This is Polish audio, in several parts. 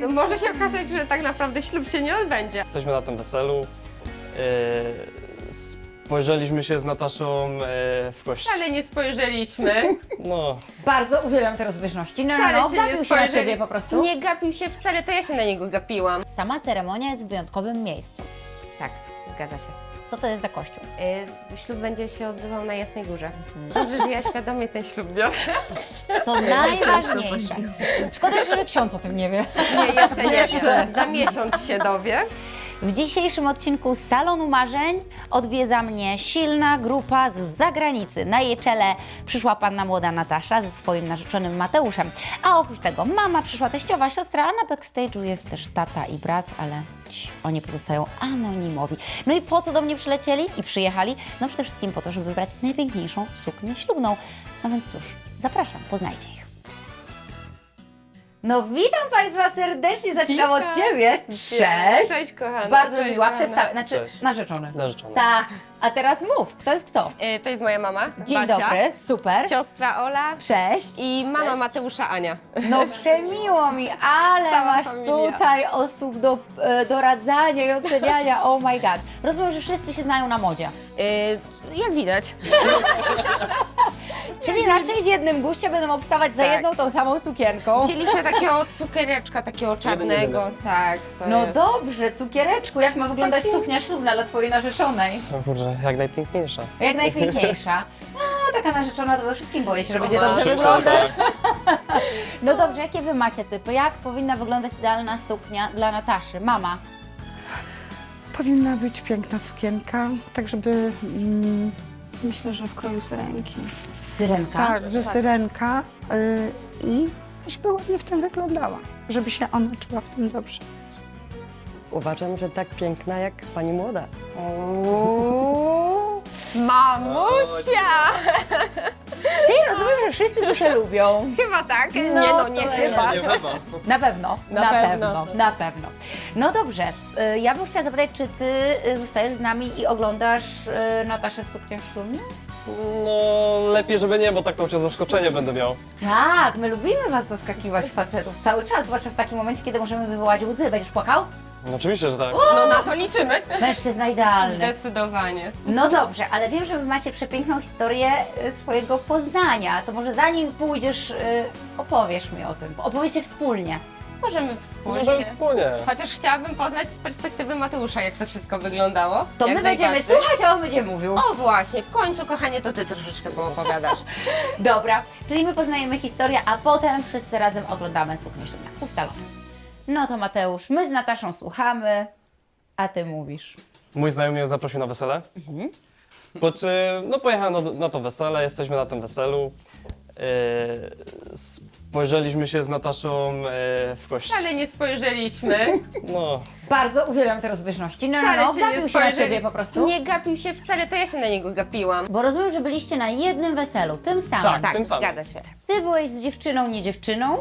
No może się okazać, że tak naprawdę ślub się nie odbędzie. Jesteśmy na tym weselu. Yy, spojrzeliśmy się z Nataszą yy, w kości. Wcale nie spojrzeliśmy. No, Bardzo uwielbiam te rozbieżności. No, no, Wcale no, się gapił nie się na spojrzeli. ciebie po prostu. Nie gapił się wcale, to ja się na niego gapiłam. Sama ceremonia jest w wyjątkowym miejscu. Tak, zgadza się. Co to jest za kościół? Y, ślub będzie się odbywał na Jasnej Górze. Dobrze, że ja świadomie ten ślub biorę. To najważniejsze. Szkoda, że ksiądz o tym nie wie. Nie, jeszcze nie Jeszcze. Za miesiąc się dowie. W dzisiejszym odcinku Salonu Marzeń odwiedza mnie silna grupa z zagranicy. Na jej czele przyszła panna młoda Natasza ze swoim narzeczonym Mateuszem. A oprócz tego mama, przyszła teściowa siostra, a na backstage'u jest też tata i brat, ale ci, oni pozostają anonimowi. No i po co do mnie przylecieli i przyjechali? No przede wszystkim po to, żeby wybrać najpiękniejszą suknię ślubną. No więc cóż, zapraszam, poznajcie ich. No witam Państwa serdecznie, zaczynam od Ciebie. Cześć. Cześć, kochana. Bardzo Cześć, miła, kochana. przedstawię, znaczy Cześć. narzeczony. narzeczona. Tak, a teraz mów, kto jest kto? Y, To jest moja mama, Dzień Basia. dobry, super. Siostra Ola Cześć. i mama Mateusza Ania. No przemiło mi, ale Cała masz familia. tutaj osób do e, doradzania i oceniania, oh my god. Rozumiem, że wszyscy się znają na modzie. Y, Jak widać. Czyli raczej w jednym guście będą obstawać za Tak. jedną tą samą sukienką. Chcieliśmy takiego cukiereczka, takiego czarnego. Tak, to No jest. dobrze, cukiereczku, jak ma wyglądać Taki- suknia ślubna dla Twojej narzeczonej? O kurczę, jak najpiękniejsza. Jak najpiękniejsza. No, taka narzeczona to we wszystkim boję się, że będzie ma. dobrze wyglądać. tak. No dobrze, jakie wy macie typy? Jak powinna wyglądać idealna suknia dla Nataszy? Mama. Powinna być piękna sukienka, tak żeby. Mm, myślę, że w kroju syrenki. Syrenka. Tak, że syrenka y, i żeby ładnie w tym wyglądała. Żeby się ona czuła w tym dobrze. Uważam, że tak piękna jak pani młoda. Uuu, Mamusia! Czyli rozumiem, że wszyscy tu się lubią. Chyba tak. No, nie no, nie to chyba. Nie chyba. Na pewno, na, Na pewno. pewno. na pewno. No dobrze, y, ja bym chciała zapytać, czy ty y, zostajesz z nami i oglądasz y, Nataszę w sukniach ślubnych? No, lepiej, żeby nie, bo tak to cię zaskoczenie będę miał. Tak, my lubimy was zaskakiwać facetów cały czas, zwłaszcza w takim momencie, kiedy możemy wywołać łzy. Będziesz płakał? No oczywiście, że tak. No na to liczymy. Mężczyzna idealny. Zdecydowanie. No dobrze, ale wiem, że wy macie przepiękną historię y, swojego poznania. To może zanim pójdziesz, y, opowiesz mi o tym. Opowiecie wspólnie. Możemy wspólnie. Możemy wspólnie. Chociaż chciałabym poznać z perspektywy Mateusza, jak to wszystko wyglądało. To Jak my będziemy najbardziej. słuchać, a on będzie mówił. O właśnie, w końcu, kochanie, to ty troszeczkę poopowiadasz. Dobra, czyli my poznajemy historię, a potem wszyscy razem oglądamy suknię ślubną. Ustalone. No to Mateusz, my z Nataszą słuchamy, a ty mówisz. Mój znajomy mnie zaprosił na wesele. Po czym, no pojechałem na, na to wesele, jesteśmy na tym weselu. Yy, spojrzeliśmy się z Nataszą yy, w kości. Wcale nie spojrzeliśmy. No, Bardzo uwielbiam te rozbieżności. No, no, Wcale no, się gapił nie się na spojrzeli. ciebie po prostu. Nie gapił się wcale, to ja się na niego gapiłam. Bo rozumiem, że byliście na jednym weselu, tym samym. Tak. Tak, tym samym. zgadza się. Ty byłeś z dziewczyną, nie dziewczyną.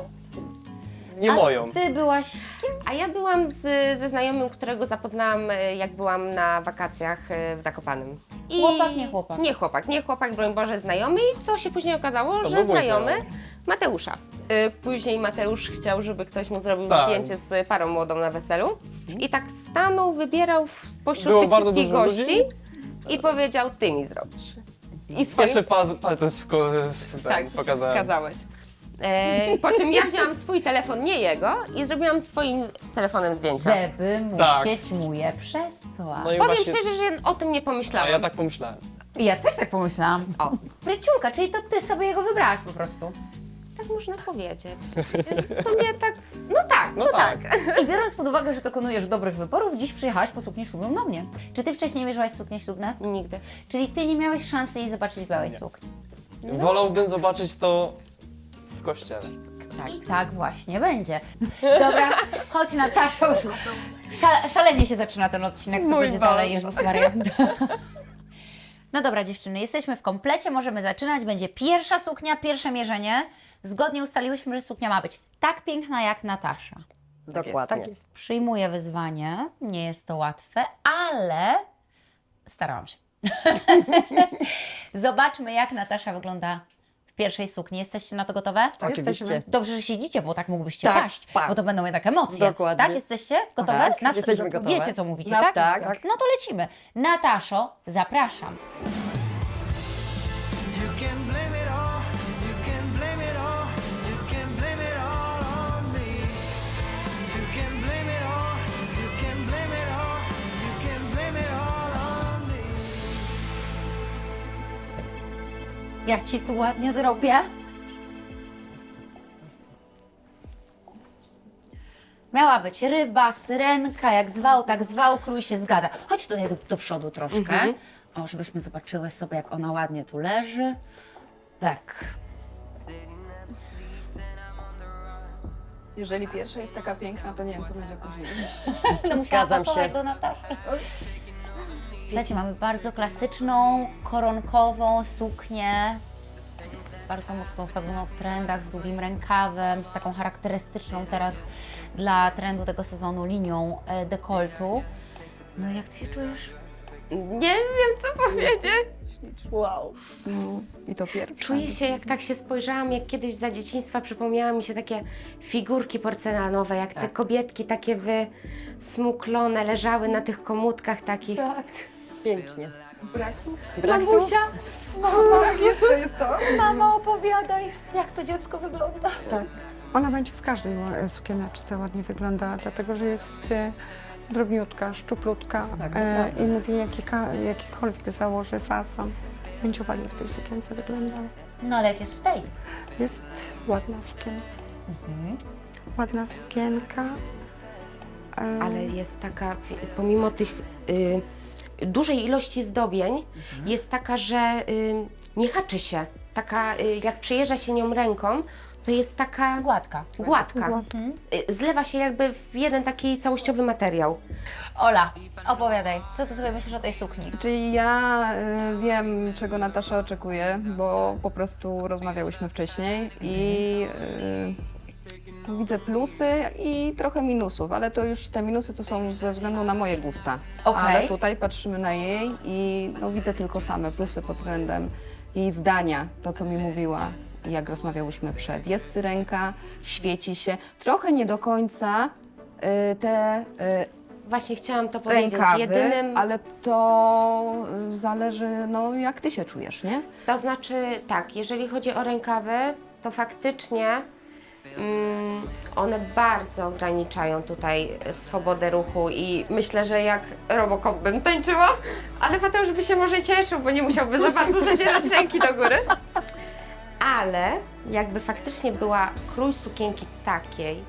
Nie a moją. Ty byłaś z kim? A ja byłam z, ze znajomym, którego zapoznałam, e, jak byłam na wakacjach e, w Zakopanym. I... Chłopak, nie chłopak? Nie chłopak, nie chłopak, broń Boże, znajomy. I co się później okazało, To że mój znajomy znajomy. Mateusza. E, Później Mateusz chciał, żeby ktoś mu zrobił Tak. zdjęcie z parą młodą na weselu. I tak stanął, wybierał w- spośród Było tych bardzo wszystkich dużo gości i powiedział, ty mi zrobisz. I swoim Pierwszy pas, palcem sko- tak, tak, pokazałem. Pokazałeś. E, po czym ja wzięłam swój telefon, nie jego, i zrobiłam swoim telefonem zdjęcia. Żeby Tak. musieć mu je przesłać. No i Powiem właśnie, szczerze, że o tym nie a pomyślałam. ja tak pomyślałem. Ja też tak pomyślałam. O, Pryciulka, czyli to ty sobie jego wybrałaś po prostu. tak można powiedzieć. W sumie tak, no tak, no, No tak. tak. I biorąc pod uwagę, że dokonujesz dobrych wyborów, dziś przyjechałaś po suknię ślubną do mnie. Czy ty wcześniej mierzyłaś suknię ślubne? Nigdy. Czyli ty nie miałeś szansy jej zobaczyć białej sukni. Wolałbym zobaczyć to w kościele. Tak. Tak właśnie będzie. Dobra, chodź Natasza. Szale, szalenie się zaczyna ten odcinek, co Mój będzie Boże. dalej, Jezus Maria. No dobra dziewczyny, jesteśmy w komplecie, możemy zaczynać. Będzie pierwsza suknia, pierwsze mierzenie. Zgodnie ustaliłyśmy, że suknia ma być tak piękna jak Natasza. Dokładnie. Przyjmuję wyzwanie, nie jest to łatwe, ale starałam się. Zobaczmy, jak Natasza wygląda pierwszej sukni. Jesteście na to gotowe? Oczywiście. Dobrze, że siedzicie, bo tak mógłbyście Tak, paść, tak. bo to będą jednak emocje. Dokładnie. Tak, jesteście gotowe? Tak, Nas- jesteśmy gotowe. Wiecie, co mówicie, Nas- tak? tak. No to lecimy. Nataszo, zapraszam. You can blame it Jak ci tu ładnie zrobię? Miała być ryba, syrenka, jak zwał, tak zwał, krój się zgadza. Chodź tutaj do, do przodu troszkę, o, żebyśmy zobaczyły sobie, jak ona ładnie tu leży. Tak. Jeżeli pierwsza jest taka piękna, to nie wiem, co będzie później. No, Zgadzam się. do Nataszy. Słuchajcie, mamy bardzo klasyczną, koronkową suknię. Bardzo mocno osadzoną w trendach, z długim rękawem, z taką charakterystyczną teraz dla trendu tego sezonu linią e, dekoltu. No jak ty się czujesz? Nie wiem, co powiedzieć. Wow. No, I to pierwsza. Czuję się, jak tak się spojrzałam, jak kiedyś za dzieciństwa przypomniały mi się takie figurki porcelanowe, jak te kobietki takie wysmuklone, leżały na tych komutkach takich. Tak. Pięknie. Braksu? Braksu? Tak, jest to, jest to. Mama, opowiadaj, jak to dziecko wygląda. Ona będzie w każdej e, sukieneczce ładnie wyglądała, dlatego że jest e, drobniutka, szczuplutka Tak, e, i mówię, jakika, jakikolwiek założy fason, będzie ładnie w tej sukience wyglądała. No ale jak jest w tej? Jest ładna sukienka. Mhm. Ładna sukienka. E, Ale jest taka, pomimo tych y, dużej ilości zdobień, jest taka, że y, nie haczy się. Taka, y, jak przejeżdża się nią ręką, to jest taka Gładka. gładka. Y, Zlewa się jakby w jeden taki całościowy materiał. Ola, opowiadaj, co ty sobie myślisz o tej sukni? Czyli ja y, wiem, czego Natasza oczekuje, bo po prostu rozmawiałyśmy wcześniej i y, widzę plusy i trochę minusów, ale to już te minusy to są ze względu na moje gusta. Okej. Ale tutaj patrzymy na jej i no, widzę tylko same plusy pod względem jej zdania, to co mi mówiła jak rozmawiałyśmy przed. Jest syrenka, świeci się, trochę nie do końca y, te y, Właśnie chciałam to powiedzieć. rękawy, Jedynym, ale to y, zależy, no jak ty się czujesz, nie? To znaczy tak, jeżeli chodzi o rękawy, to faktycznie one bardzo ograniczają tutaj swobodę ruchu i myślę, że jak Robocop bym tańczyła, ale Mateusz by się może cieszył, bo nie musiałby za bardzo zacierać ręki do góry. Ale jakby faktycznie była krój sukienki takiej,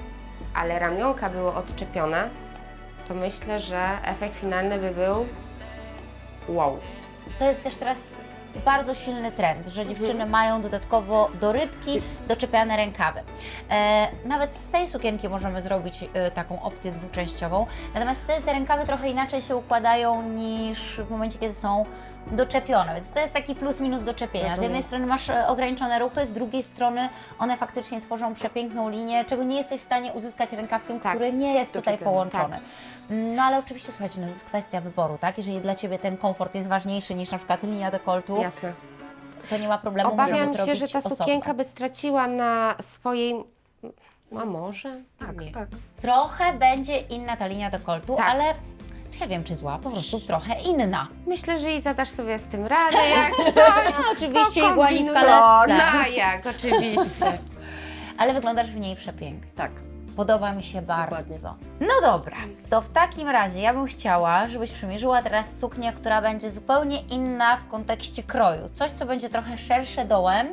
ale ramionka były odczepione, to myślę, że efekt finalny by był wow. To jest też teraz bardzo silny trend, że dziewczyny mają dodatkowo do rybki doczepiane rękawy. E, nawet z tej sukienki możemy zrobić e, taką opcję dwuczęściową, natomiast wtedy te rękawy trochę inaczej się układają niż w momencie, kiedy są doczepione, więc to jest taki plus minus doczepienia. Z jednej strony masz e, ograniczone ruchy, z drugiej strony one faktycznie tworzą przepiękną linię, czego nie jesteś w stanie uzyskać rękawkiem, Tak. który nie jest tutaj połączony. No ale oczywiście, słuchajcie, no to jest kwestia wyboru, tak? Jeżeli dla Ciebie ten komfort jest ważniejszy niż na przykład linia dekoltu, Jasne. to nie ma problemu. Obawiam się, że ta osobno. sukienka by straciła na swojej. A może? Tak, nie. tak. Trochę będzie inna ta linia dekoltu, Tak. ale ja wiem, czy zła, po prostu trochę inna. Myślę, że i zadasz sobie z tym radę, jak coś. No, oczywiście igła pokombinuj. nitka lecce, No jak, oczywiście. ale wyglądasz w niej przepięknie. Tak. Podoba mi się bardzo. Dokładnie. No dobra, to w takim razie ja bym chciała, żebyś przymierzyła teraz suknię, która będzie zupełnie inna w kontekście kroju. Coś, co będzie trochę szersze dołem,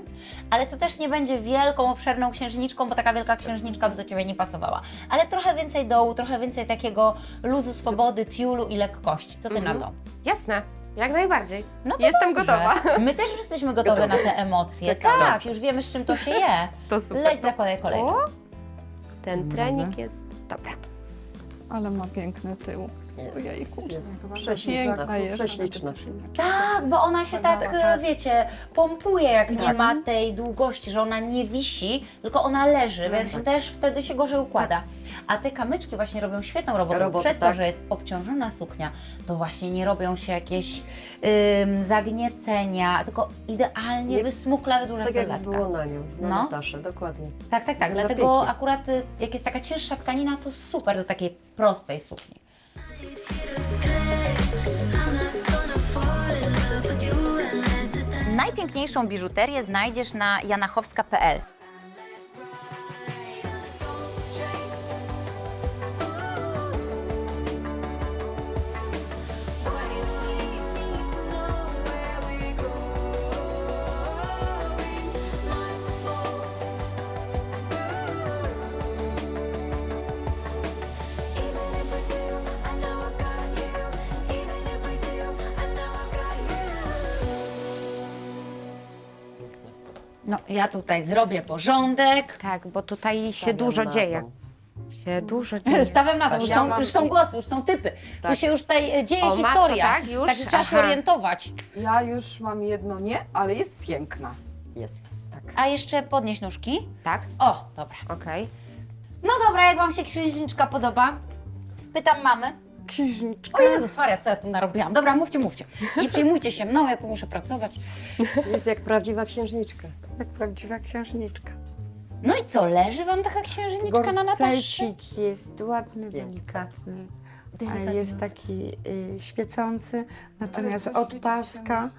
ale co też nie będzie wielką, obszerną księżniczką, bo taka wielka księżniczka by do Ciebie nie pasowała. Ale trochę więcej dołu, trochę więcej takiego luzu, swobody, tiulu i lekkości. Co Ty na to? Jasne, jak najbardziej. No to Jestem dobrze. gotowa. My też już jesteśmy gotowe na te emocje. Czekamy. Tak, już wiemy, z czym to się je. To super. Leć, zakładaj kolejną. O, ten trening jest. Dobra. Ale ma piękny tył. Ojejku. Jest, jest Piękna prześliczna, jest. prześliczna. Tak, bo ona się tak, e, wiecie, pompuje, jak nie Tak. ma tej długości, że ona nie wisi, tylko ona leży, więc też wtedy się gorzej układa. A te kamyczki właśnie robią świetną robotę. Robotę, Przez to, tak. że jest obciążona suknia, to właśnie nie robią się jakieś ym, zagniecenia, tylko idealnie Nie- wysmukla, wydłuża Tak jak sylwetka. było na nią, na No. Nataszę, dokładnie. Tak, tak, tak. No, Dlatego pięknie. akurat y, jak jest taka cięższa tkanina, to super do takiej prostej sukni. Najpiękniejszą biżuterię znajdziesz na janachowska.pl. No, ja tutaj zrobię porządek. Tak, bo tutaj się Stawiam dużo na dzieje. to. Się dużo dzieje. Stawiam na to, już Ja są, mam- już są głosy, już są typy. Tu Tak. się już tutaj e, dzieje O, matko, historia. tak? Już? Także trzeba się Aha. orientować. Ja już mam jedno nie, ale jest piękna. Jest. A jeszcze podnieś nóżki. Tak? O, dobra. Okej. No dobra, jak Wam się księżniczka podoba? Pytam mamy. Księżniczka. O Jezus Maria, co ja tu narobiłam? Dobra, mówcie, mówcie. Nie przejmujcie się mną, ja tu muszę pracować. Jest jak prawdziwa księżniczka. Jak prawdziwa księżniczka. No i co, leży Wam taka księżniczka na Nataszy? Gorsecik jest ładny, delikatny. Delikatny. A jest taki y, świecący, natomiast coś od paska,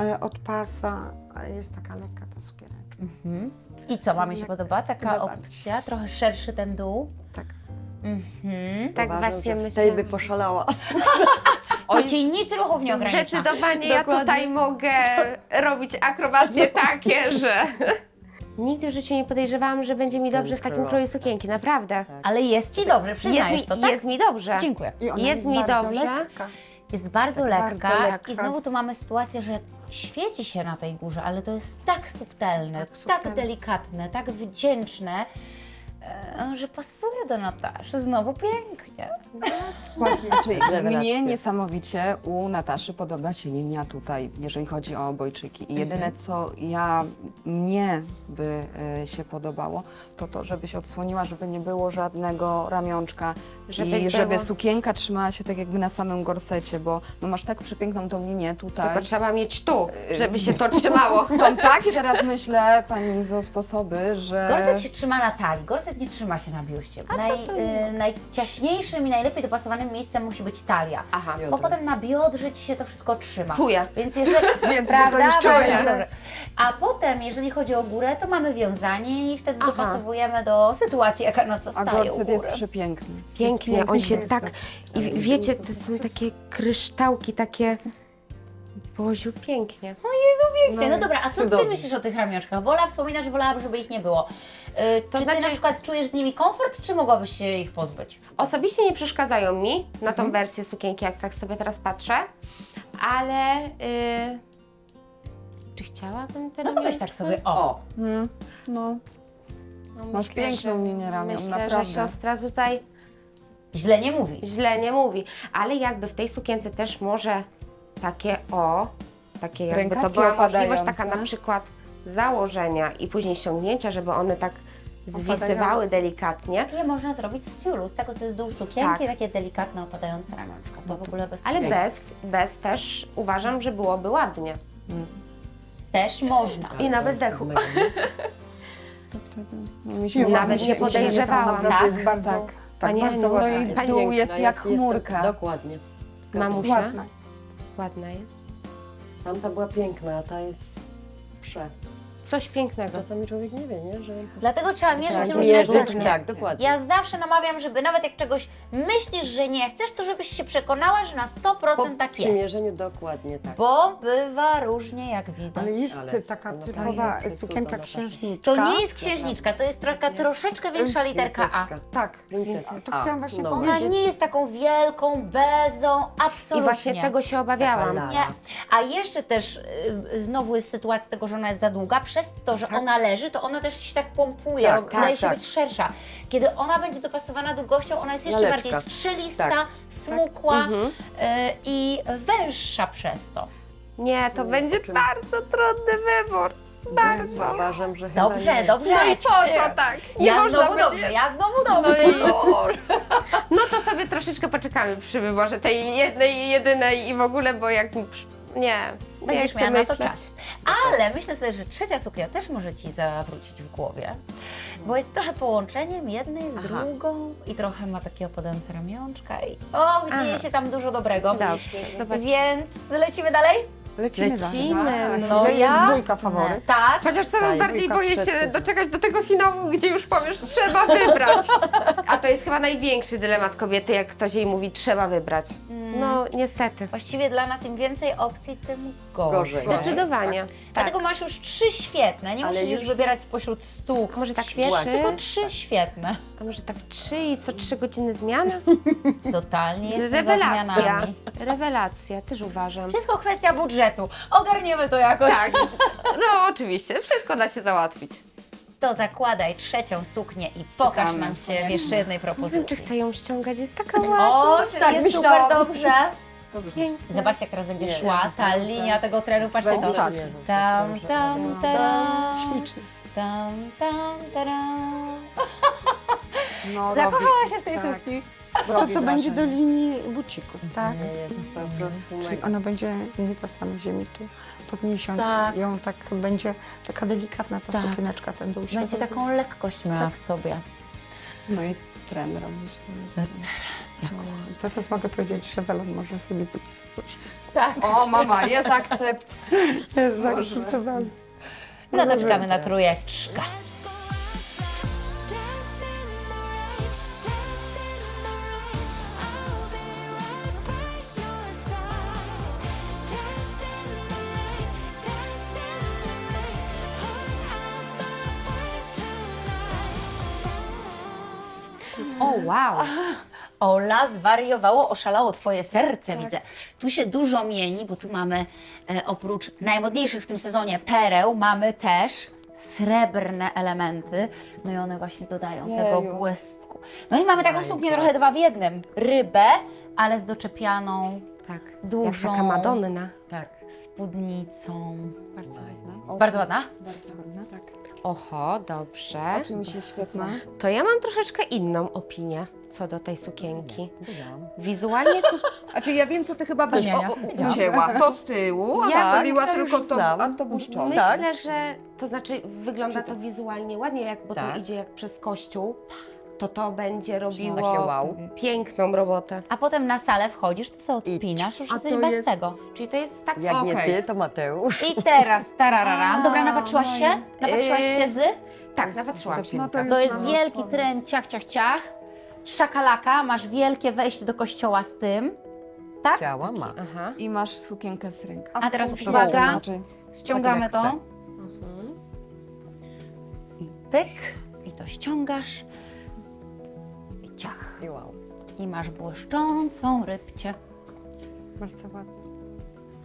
e, od pasa e, jest taka lekka ta sukieneczka. Mhm. I co, Mamie się podoba taka Podoba mi opcja? Trochę szerszy ten dół? Tak. Mhm. Tak Uważam, właśnie że w myślę. tej by poszalała. To Ci nic ruchów nie ogranicza. Zdecydowanie ja Dokładnie. tutaj mogę robić akrobacje takie, że... Nigdy w życiu nie podejrzewałam, że będzie mi dobrze w takim kroju. kroju sukienki, naprawdę. Ale jest Ci dobrze, Jest przyznajesz mi, to, tak? jest mi dobrze. Dziękuję. I ona Jest mi bardzo dobrze. lekka. Jest bardzo Tak, lekka bardzo lekka. i znowu tu mamy sytuację, że świeci się na tej górze, ale to jest tak subtelne, tak, Tak subtelne. delikatne, tak wdzięczne, e, że pasuje do Nataszy. Znowu pięknie. Czyli Rewelacja. mnie niesamowicie u Nataszy podoba się linia tutaj, jeżeli chodzi o obojczyki. I jedyne, co ja, mnie by e, się podobało, to to, żeby się odsłoniła, żeby nie było żadnego ramionczka Żeby i było- żeby sukienka trzymała się tak jakby na samym gorsecie, bo no masz tak przepiękną tą linię tutaj. Tylko trzeba mieć tu, żeby się to trzymało. Są takie teraz, myślę, Pani Izo, sposoby, że... Gorset się trzyma na talii, gorset nie trzyma się na biuście. Naj, y, najciaśniejszym i najlepiej dopasowanym miejscem musi być talia. Aha. Bo potem na biodrze Ci się to wszystko trzyma. Czuję. Więc jeżeli, Więc prawda, to już czuję. dobrze. A potem, jeżeli chodzi o górę, to mamy wiązanie i wtedy Aha. dopasowujemy do sytuacji, jaka nas A staje u gorset jest przepiękny. Pięknie, Jest on się tak... I wiecie, to są takie kryształki, takie... Boziu, pięknie. Pięknie. No dobra, a co Ty cudownie. myślisz o tych ramionczkach? Wola wspomina, że wolałaby, żeby ich nie było. Yy, czy znaczy- Ty na przykład czujesz z nimi komfort, czy mogłabyś się ich pozbyć? Osobiście nie przeszkadzają mi na Mhm. tą wersję sukienki, jak tak sobie teraz patrzę, ale... y, czy chciałabym te No to weź ramionczki? tak sobie, o. Mm, no. No, Masz piękną linię ramion, Myślę, naprawdę. że siostra tutaj Źle nie mówi. źle nie mówi, ale jakby w tej sukience też może takie o, takie jakby to Rękawki była możliwość opadające. taka na przykład założenia i później ściągnięcia, żeby one tak zwisywały Opadające. delikatnie, Je można zrobić z ciulu, z tego co jest dół sukienki, takie delikatne opadające ramionczka. To w ogóle bez ale problemu. bez, bez też uważam, że byłoby ładnie. Też można. I na bezdechu. To wtedy, no, mi się Nawet nie się- mi się podejrzewałam. Naprawdę Tak, jest bardzo, tak. tak, Pani bardzo Aniu, ładna no i jest. w dół jest jak chmurka. dokładnie. Mamusia? Ładna. Ładna jest. Tamta była piękna, a ta jest prze. Coś pięknego. Czasami człowiek nie wie, nie? Że Dlatego trzeba mierzyć tak, różne mierzyć, rzeczy. tak, dokładnie. Ja zawsze namawiam, żeby nawet jak czegoś myślisz, że nie chcesz, to żebyś się przekonała, że na 100% Po tak jest. przymierzeniu dokładnie tak. Bo bywa różnie, jak widać. Ale jest Ale taka no typowa jest sukienka cudowna księżniczka. To nie jest księżniczka, to jest taka troszeczkę większa literka A. Princeska. Tak, Princesa. to chciałam właśnie No. Ona nie jest taką wielką bezą, absolutnie. I właśnie tego się obawiałam. Nie. A jeszcze też y, znowu jest sytuacja tego, że ona jest za długa. Przez to, że ona leży, to ona też się tak pompuje, Tak, tak, wydaje się tak. być szersza. Kiedy ona będzie dopasowana długością, ona jest jeszcze Laleczka. bardziej strzelista, Tak. smukła Mhm. y, i węższa przez to. Nie, to będzie czym? bardzo trudny wybór. Bardzo. Uważam, że chyba Dobrze, nie. dobrze. No i po co tak? Nie Ja można znowu będzie- dobrze, ja znowu dobrze. No to sobie troszeczkę poczekamy przy wyborze tej jednej, jedynej i w ogóle, bo jak... mi przy- Nie, nie Będziesz chcę miała na to myśleć. czas. Ale myślę sobie, że trzecia suknia też może Ci zawrócić w głowie, bo jest trochę połączeniem jednej z drugą i trochę ma takiego podające ramionczka i o, dzieje Aha. się tam dużo dobrego. Dobrze, zobacz. Więc lecimy dalej? Lecimy, Lecimy. dalej. No, jest jasne. dwójka faworyt. Tak. Chociaż coraz Tak, bardziej jest boję się doczekać do tego finału, gdzie już powiesz, trzeba wybrać. A to jest chyba największy dylemat kobiety, jak ktoś jej mówi, trzeba wybrać. No, niestety. Właściwie dla nas im więcej opcji, tym gorzej. Gorzej. Zdecydowanie. Tak. Dlatego masz już trzy świetne. Nie Ale musisz już już- wybierać spośród stu A może tak świetnych, trzy? tylko trzy świetne. A może tak trzy i co trzy godziny zmiana? Totalnie jestem za Rewelacja. zmianami. Rewelacja, też uważam. Wszystko kwestia budżetu. Ogarniemy to jakoś. Tak. No oczywiście, wszystko da się załatwić. To zakładaj trzecią suknię i pokaż Czekamy, nam się w koniecznie. jeszcze jednej Nie propozycji. wiem, czy chcę ją ściągać, jest taka ładna. O, czyli Tak jest myślałam. super dobrze. To. Zobaczcie, jak teraz będzie Nie, szła ta linia tego trenu. Patrzcie to. Tam, że- tam, taram. Ślicznie. Tam, tam, taram. No, Zakochała się w tej tak. sukni. robi to będzie do linii bucików, tak? Nie jest po prostu Czyli mega. ona będzie nie to samo ziemi tu podniesiona. Tak. Ją tak będzie taka delikatna ta Tak. sukieneczka, ten dół się Będzie robi. taką lekkość miała w sobie. No i tren robisz. Teraz mogę powiedzieć, że Welon może sobie wypisać. Tak. O, mama, jest akcept. Jest zaakceptowany. No to czekamy na trójeczkę. Let's go outside, dance in the rain, dance in the rain. I'll be right by your side. Dance in the rain, dance in the rain. Put out the fires tonight. O, wow. Ola, zwariowało, oszalało Twoje serce, widzę. Tu się dużo mieni, bo tu mamy e, oprócz najmodniejszych w tym sezonie pereł, mamy też srebrne elementy. No i one właśnie dodają tego Jeju. błysku. No i mamy taką suknię trochę dwa w jednym. Rybę, ale z doczepianą Tak, Dużą. jak taka Madonna. Tak. spódnicą. Bardzo ładna. Bardzo ładna? Bardzo ładna, tak. Oho, dobrze. Oczy mi się świecą. To ja mam troszeczkę inną opinię co do tej sukienki. Wiedziałam. Wizualnie su- A czy ja wiem, co ty chyba byś Zmienia. o, o, ucięła? To z tyłu, a Ja zostawiła to tylko znam. a to błyszczące. myślę, że to znaczy wygląda to wizualnie ładnie, jak, bo Tak. to idzie jak przez kościół, to to będzie robiło Takie wow. piękną robotę. A potem na salę wchodzisz, to sobie odpinasz, już A jesteś to bez jest- tego. Czyli to jest tak... Jak nie Okej. ty, to Mateusz. I teraz, tarararam. Dobra, napatrzyłaś no się? Napatrzyłaś się z? Tak, napatrzyłam się. No to, To jest mam wielki odpowiedź. tren ciach, ciach, ciach. Szakalaka, masz wielkie wejście do kościoła z tym. Tak? Ciała ma. Aha. I masz sukienkę z ręka. A teraz Proszę uwaga, ściągamy to. I pyk. I to ściągasz. I wow. I masz błyszczącą rybcię. Bardzo ładna.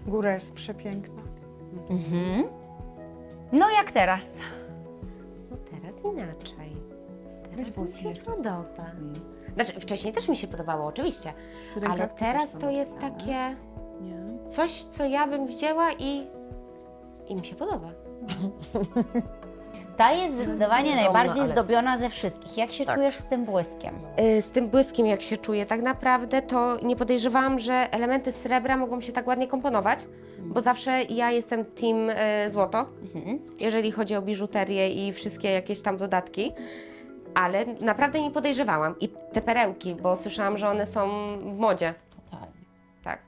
Góra jest przepiękna. Mhm. No jak teraz? No teraz inaczej. Teraz mi się jeszcze. podoba. Znaczy, wcześniej też mi się podobało, oczywiście, ale Rękawki teraz to jest takie Nie. coś, co ja bym wzięła i, i mi się podoba. Ta jest zdecydowanie najbardziej ale- zdobiona ze wszystkich. Jak się Tak. czujesz z tym błyskiem? Y, Z tym błyskiem, jak się czuję, tak naprawdę to nie podejrzewałam, że elementy srebra mogą się tak ładnie komponować, bo zawsze ja jestem team y, złoto, jeżeli chodzi o biżuterię i wszystkie jakieś tam dodatki. Ale naprawdę nie podejrzewałam. I te perełki, bo słyszałam, że one są w modzie. Totalnie. Tak.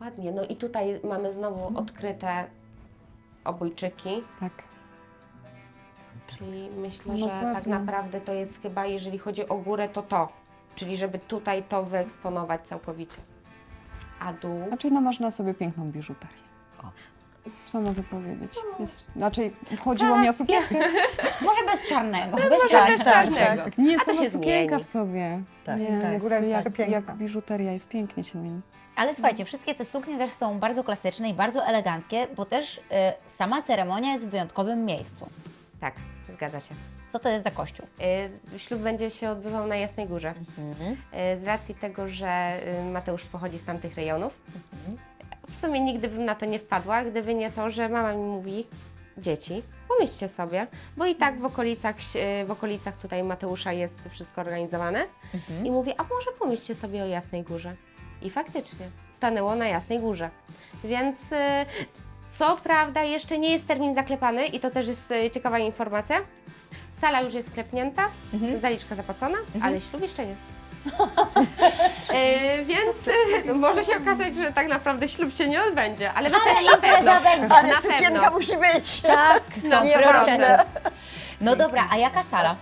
Ładnie. No i tutaj mamy znowu odkryte obojczyki, Tak. Czyli myślę, No że tak pewnie. naprawdę to jest chyba, jeżeli chodzi o górę, to to. Czyli żeby tutaj to wyeksponować całkowicie. A dół? Znaczy, no można sobie piękną biżuterię. Co mogę powiedzieć? Jest, znaczy, chodziło mi o sukienkę. Może bez czarnego. bez czarnego. czarnego. Nie, A to sama się sukienka zmieni. w sobie. Tak, nie, tak. jest, Góra jest jak, przepiękna. jak biżuteria jest pięknie się mieni. Ale słuchajcie, wszystkie te suknie też są bardzo klasyczne i bardzo eleganckie, bo też y, sama ceremonia jest w wyjątkowym miejscu. Tak, zgadza się. Co to jest za kościół? Y, Ślub będzie się odbywał na Jasnej Górze. Y, Z racji tego, że y, Mateusz pochodzi z tamtych rejonów. W sumie nigdy bym na to nie wpadła, gdyby nie to, że mama mi mówi, dzieci. Pomyślcie sobie, bo i tak w okolicach, w okolicach tutaj Mateusza jest wszystko organizowane. I mówię, a może pomyślcie sobie o Jasnej Górze. I faktycznie stanęło na Jasnej Górze. Więc y, co prawda jeszcze nie jest termin zaklepany i to też jest y, ciekawa informacja. Sala już jest sklepnięta, zaliczka zapłacona, ale ślub jeszcze nie. Y, więc y, może się okazać, że tak naprawdę ślub się nie odbędzie, ale wesele Ale na impreza pewno. będzie. Ale na sukienka pewno. musi być. Tak, No, nie priorytety. No dobra, a jaka sala?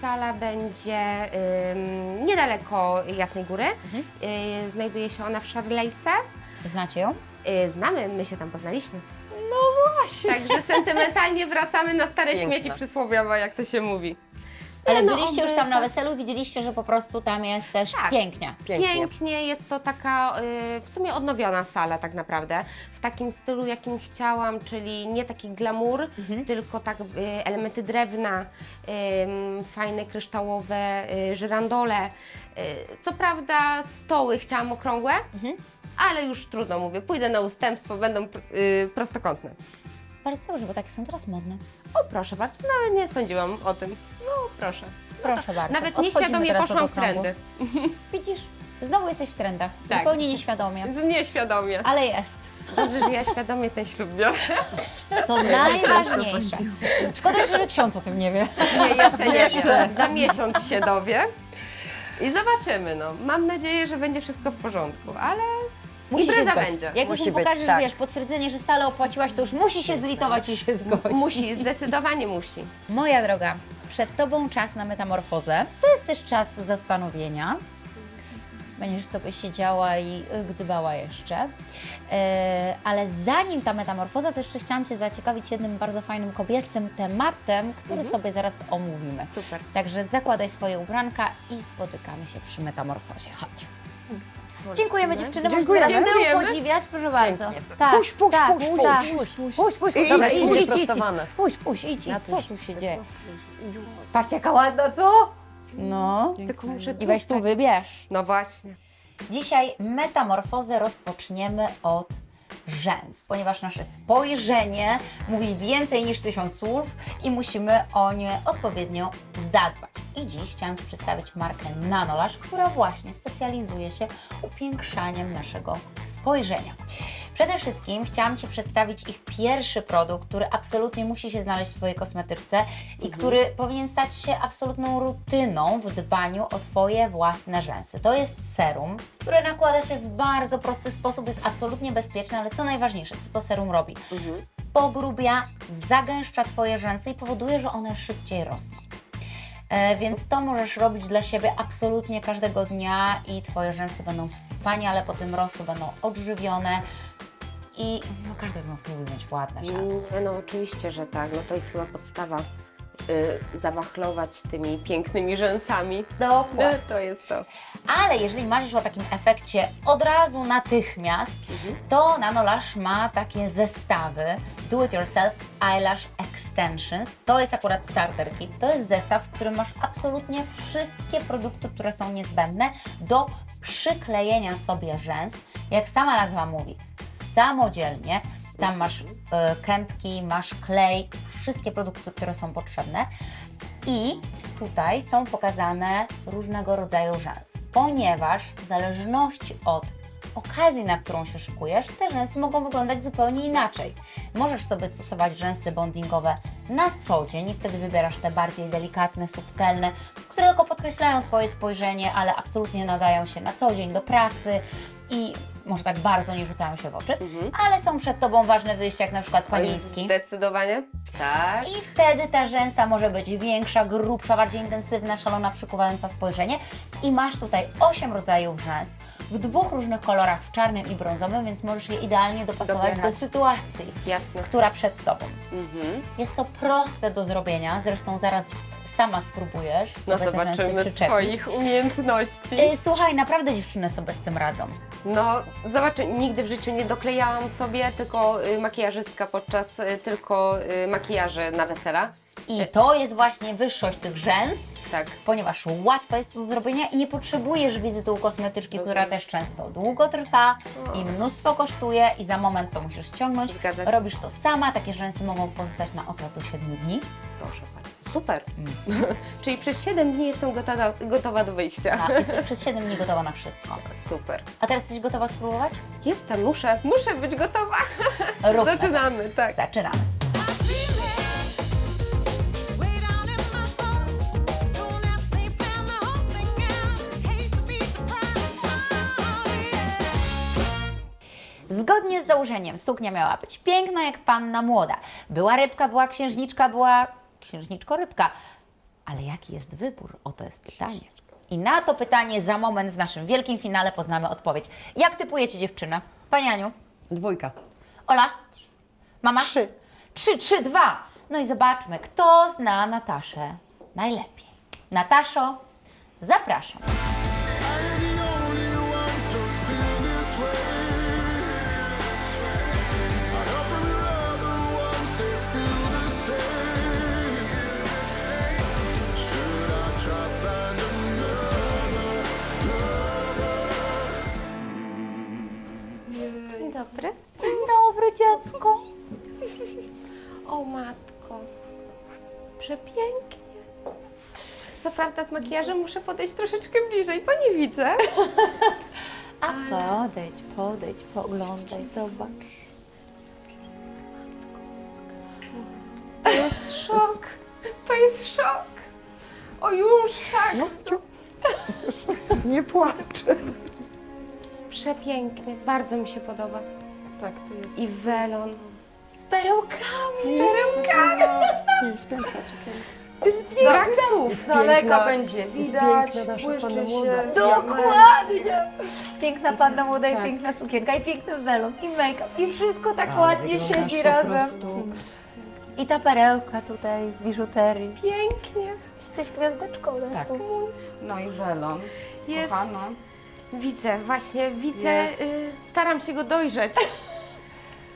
Sala będzie niedaleko Jasnej Góry. Y, znajduje się ona w Szarlejce. Znacie ją? Y, znamy, my się tam poznaliśmy. No właśnie. Także sentymentalnie wracamy na stare Piękne. śmieci przysłowiowe, jak to się mówi. Ale no, byliście już oby tam na weselu, widzieliście, że po prostu tam jest też Tak. pięknie. Pięknie. Pięknie, jest to taka y, w sumie odnowiona sala tak naprawdę, w takim stylu jakim chciałam, czyli nie taki glamour, tylko tak y, elementy drewna, ym, fajne kryształowe y, żyrandole. Y, co prawda stoły chciałam okrągłe, ale już trudno mówię, pójdę na ustępstwo, będą y, prostokątne. Bardzo dobrze, bo takie są teraz modne. O proszę bardzo, nawet nie sądziłam o tym. No proszę. Proszę bardzo. Nawet Odchodzimy nieświadomie teraz poszłam od w trendy. Widzisz, znowu jesteś w trendach. Tak. Zupełnie nieświadomie. Nieświadomie. Ale jest. Dobrze, że ja świadomie ten ślub biorę. To najważniejsze. Szkoda, że ksiądz o tym nie wie. Nie, jeszcze nie wiem. Za miesiąc się dowie. I zobaczymy, no. Mam nadzieję, że będzie wszystko w porządku, ale impreza zgodzić. będzie. Jak już Musi mu być, pokażesz, tak. wiesz, potwierdzenie, że salę opłaciłaś, to już musi się zlitować i się zgodzić. Musi, zdecydowanie musi. Moja droga, przed Tobą czas na metamorfozę. To jest też czas zastanowienia. Będziesz sobie siedziała i gdybała jeszcze. E, ale zanim ta metamorfoza, to jeszcze chciałam Cię zaciekawić jednym bardzo fajnym kobiecym tematem, który sobie zaraz omówimy. Super. Także zakładaj swoje ubranka i spotykamy się przy metamorfozie. Chodź. Dziękujemy dziewczyny, możecie Dziękujemy. teraz tył Dziękujemy. podziwiać, proszę bardzo. Pięknie. Tak, Puść, puść, tak, puść, tak. puść, puść. Puść, puść, Idź, Dobra, idź, idź, idź, idź, idź. prostowane. Puść, puść, idź, idź. Co tu się dzieje? Patrz jaka ładna, co? No. Tylko muszę I weź tu wybierz. No właśnie. Dzisiaj metamorfozę rozpoczniemy od rzęs, ponieważ nasze spojrzenie mówi więcej niż tysiąc słów i musimy o nie odpowiednio zadbać. I dziś chciałam Ci przedstawić markę Nanolash, która właśnie specjalizuje się upiększaniem naszego spojrzenia. Przede wszystkim chciałam Ci przedstawić ich pierwszy produkt, który absolutnie musi się znaleźć w Twojej kosmetyczce i który powinien stać się absolutną rutyną w dbaniu o Twoje własne rzęsy. To jest serum, które nakłada się w bardzo prosty sposób, jest absolutnie bezpieczne, ale co najważniejsze, co to serum robi? Pogrubia, zagęszcza Twoje rzęsy i powoduje, że one szybciej rosną. E, więc to możesz robić dla siebie absolutnie każdego dnia i Twoje rzęsy będą wspaniale po tym rosły, będą odżywione i no, każdy z nas lubi mieć ładne rzęsy. Mm, No oczywiście, że tak. No to jest chyba podstawa. Y, zawachlować tymi pięknymi rzęsami. Dokładnie. To jest to. Ale jeżeli marzysz o takim efekcie od razu, natychmiast, to Nanolash ma takie zestawy Do It Yourself Eyelash Extensions. To jest akurat starter kit. To jest zestaw, w którym masz absolutnie wszystkie produkty, które są niezbędne do przyklejenia sobie rzęs. Jak sama nazwa mówi, samodzielnie. Tam masz e, kępki, masz klej, wszystkie produkty, które są potrzebne. I tutaj są pokazane różnego rodzaju rzęs, ponieważ w zależności od okazji, na którą się szykujesz, te rzęsy mogą wyglądać zupełnie inaczej. Możesz sobie stosować rzęsy bondingowe na co dzień i wtedy wybierasz te bardziej delikatne, subtelne, które tylko podkreślają Twoje spojrzenie, ale absolutnie nadają się na co dzień do pracy i może tak bardzo nie rzucają się w oczy, ale są przed Tobą ważne wyjścia, jak na przykład Oj, panieński. Zdecydowanie. Tak. I wtedy ta rzęsa może być większa, grubsza, bardziej intensywna, szalona, przykuwająca spojrzenie. I masz tutaj 8 rodzajów rzęs w dwóch różnych kolorach, w czarnym i brązowym, więc możesz je idealnie dopasować Dobierać. do sytuacji, Jasne. która przed Tobą. Mhm. Jest to proste do zrobienia, zresztą zaraz sama spróbujesz No sobie te zobaczymy przyczepić. swoich umiejętności. Y, Słuchaj, naprawdę dziewczyny sobie z tym radzą. No, zobaczę, nigdy w życiu nie doklejałam sobie, tylko y, makijażystka podczas y, tylko y, makijaży na wesela. I to jest właśnie wyższość tych rzęs, tak. ponieważ łatwe jest to do zrobienia i nie potrzebujesz wizyty u kosmetyczki, która też często długo trwa i mnóstwo kosztuje i za moment to musisz ściągnąć. Zgadza się. Robisz to sama, takie rzęsy mogą pozostać na oczach do 7 dni. Proszę bardzo. Super. Czyli przez 7 dni jestem gotowa, gotowa do wyjścia. A, jesteś przez 7 dni gotowa na wszystko. Super. A teraz jesteś gotowa spróbować? Jestem, muszę, muszę być gotowa. Róbmy. Zaczynamy, tak. Zaczynamy. Zgodnie z założeniem suknia miała być piękna jak panna młoda. Była rybka, była księżniczka, była księżniczko rybka. Ale jaki jest wybór? Oto jest pytanie. I na to pytanie za moment w naszym wielkim finale poznamy odpowiedź. Jak typujecie dziewczynę? Pani Aniu? Dwójka. Ola? Mama? Trzy. Trzy, trzy, dwa. No i zobaczmy, kto zna Nataszę najlepiej. Nataszo, zapraszam. Makijażem muszę podejść troszeczkę bliżej, bo nie widzę. A podejdź, podejdź, pooglądaj, zobacz. To jest szok. To jest szok. O już, tak. Nie płacz. Przepięknie. Bardzo mi się podoba. Tak, to jest. I welon. Z perełkami. To jest piękna sukienka. Brak słów. Z daleka piękna. będzie widać, piękna nasza błyszczy panna się. młoda. Dokładnie! Piękna panna młoda i piękna sukienka, i piękny welon, i make-up, i wszystko tak Ale ładnie wyglądasz siedzi po razem. prostu. I ta perełka tutaj w biżuterii. Pięknie. Jesteś gwiazdeczką Tak. naszą. No i welon. Jest. Kochana. Widzę, właśnie widzę. Jest. Y, staram się go dojrzeć.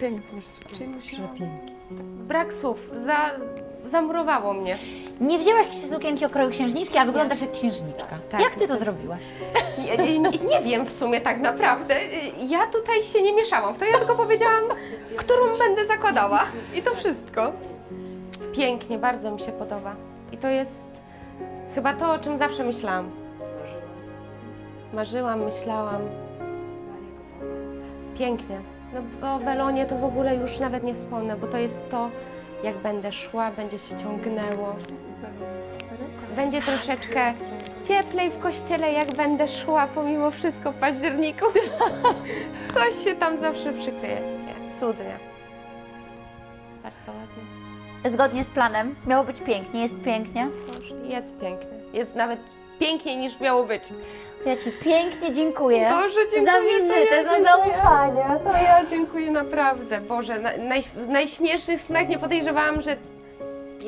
Piękna sukienka. Przepięknie. Brak słów. Za, zamurowało mnie. Nie wzięłaś sukienki o kroju księżniczki, a wyglądasz jak księżniczka. Tak, jak ty to zrobiłaś? Nie, nie, wiem w sumie tak naprawdę. Ja tutaj się nie mieszałam w to. Ja tylko powiedziałam, którą będę zakładała. I to wszystko. Pięknie, bardzo mi się podoba. I to jest chyba to, o czym zawsze myślałam. Marzyłam, myślałam. Pięknie. No o welonie to w ogóle już nawet nie wspomnę, bo to jest to, jak będę szła, będzie się ciągnęło. Będzie troszeczkę cieplej w kościele, jak będę szła pomimo wszystko w październiku. Coś się tam zawsze przykryje. Nie, cudnie. Bardzo ładnie. Zgodnie z planem miało być pięknie, jest pięknie. Jest pięknie. Jest nawet piękniej niż miało być. Ja Ci pięknie dziękuję. Boże, dziękuję. Za to wizytę, ja za zaufanie. To ja dziękuję naprawdę. Boże, na, naj, w najśmielszych snach nie podejrzewałam, że,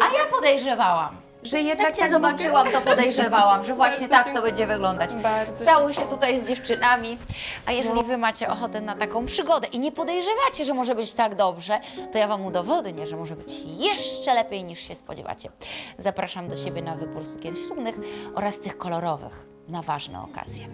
A ja podejrzewałam. że jednak Jak Cię tak zobaczyłam, to podejrzewałam, że właśnie tak to będzie wyglądać. Bardzo Całuj się tutaj z dziewczynami. A jeżeli Wy macie ochotę na taką przygodę i nie podejrzewacie, że może być tak dobrze, to ja Wam udowodnię, że może być jeszcze lepiej niż się spodziewacie. Zapraszam do siebie na wybór sukien ślubnych oraz tych kolorowych na ważne okazje.